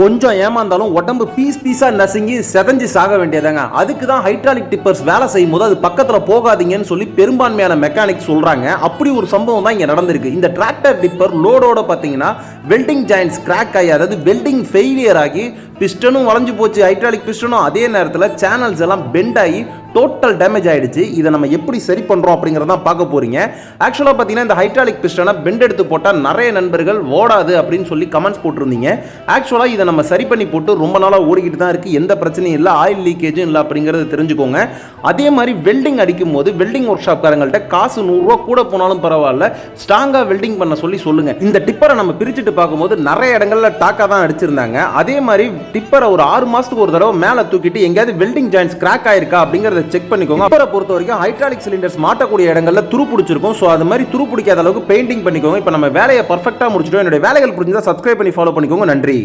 கொஞ்சம் ஏமாந்தாலும் உடம்பு பீஸ் பீஸாக நசுங்கி செதஞ்சு சாக வேண்டியதாங்க. அதுக்கு தான் ஹைட்ராலிக் டிப்பர்ஸ் வேலை செய்யும் போது அது பக்கத்தில் போகாதீங்கன்னு சொல்லி பெரும்பான்மையான மெக்கானிக் சொல்கிறாங்க அப்படி ஒரு சம்பவம் தான் இங்கே நடந்திருக்கு. இந்த டிராக்டர் டிப்பர் லோடோட பார்த்தீங்கன்னா வெல்டிங் ஜாயின்ஸ் கிராக் ஆகி அதாவது வெல்டிங் ஃபெயிலியர் ஆகி பிஸ்டனும் வளைஞ்சு போச்சு ஹைட்ராலிக் பிஸ்டனும் அதே நேரத்தில் சேனல்ஸ் எல்லாம் பெண்ட் ஆகி டோட்டல் டேமேஜ் ஆகிடுச்சு இதை நம்ம எப்படி சரி பண்ணுறோம் அப்படிங்கிறத தான் பார்க்க போறீங்க. ஆக்சுவலாக பார்த்தீங்கன்னா இந்த ஹைட்ராலிக் பிஸ்டனை பெண்ட் எடுத்து போட்டால் நிறைய நண்பர்கள் ஓடாது அப்படின்னு சொல்லி கமெண்ட்ஸ் போட்டிருந்தீங்க. ஆக்சுவலாக இதை நம்ம சரி பண்ணி போட்டு ரொம்ப நாளாக ஓடிக்கிட்டு தான் இருக்குது எந்த பிரச்சனையும் இல்லை. ஆயில் லீக்கேஜும் இல்லை அப்படிங்கிறத தெரிஞ்சுக்கோங்க. அதே மாதிரி வெல்டிங் அடிக்கும் போது வெல்டிங் ஒர்க் ஷாப்காரங்கள்ட்ட காசு நூறுரூவா கூட போனாலும் பரவாயில்ல. ஸ்ட்ராங்காக வெல்டிங் பண்ண சொல்லி சொல்லுங்கள் இந்த டிப்பரை நம்ம பிரிச்சுட்டு பார்க்கும்போது நிறைய இடங்களில் டாக்காக தான் அடிச்சிருந்தாங்க. அதே மாதிரி டிப்பரை ஒரு ஆறு மாதத்துக்கு ஒரு தடவை மேலே தூக்கிட்டு எங்கேயாவது வெல்டிங் ஜாயின்ஸ் கிராக் ஆயிருக்கா அப்படிங்கறத செக் பண்ணிக்கோங்க. அப்புறம் பொறுத்த வரைக்கும் ஹைட்ராலிக் சிலிண்டர்ஸ் மாட்டக்கூடிய இடங்கள்ல துரு பிடிச்சிருக்கும். ஸோ அது மாதிரி துரு பிடிக்காத அளவுக்கு பெயிண்டிங் பண்ணிக்கோங்க. இப்போ நம்ம வேலையை பர்ஃபெக்டாக முடிச்சிட்டோம். என்னுடைய வேலைகள் புரிஞ்சால் சப்ஸ்கிரைப் பண்ணி ஃபாலோ பண்ணிக்கோங்க. நன்றி.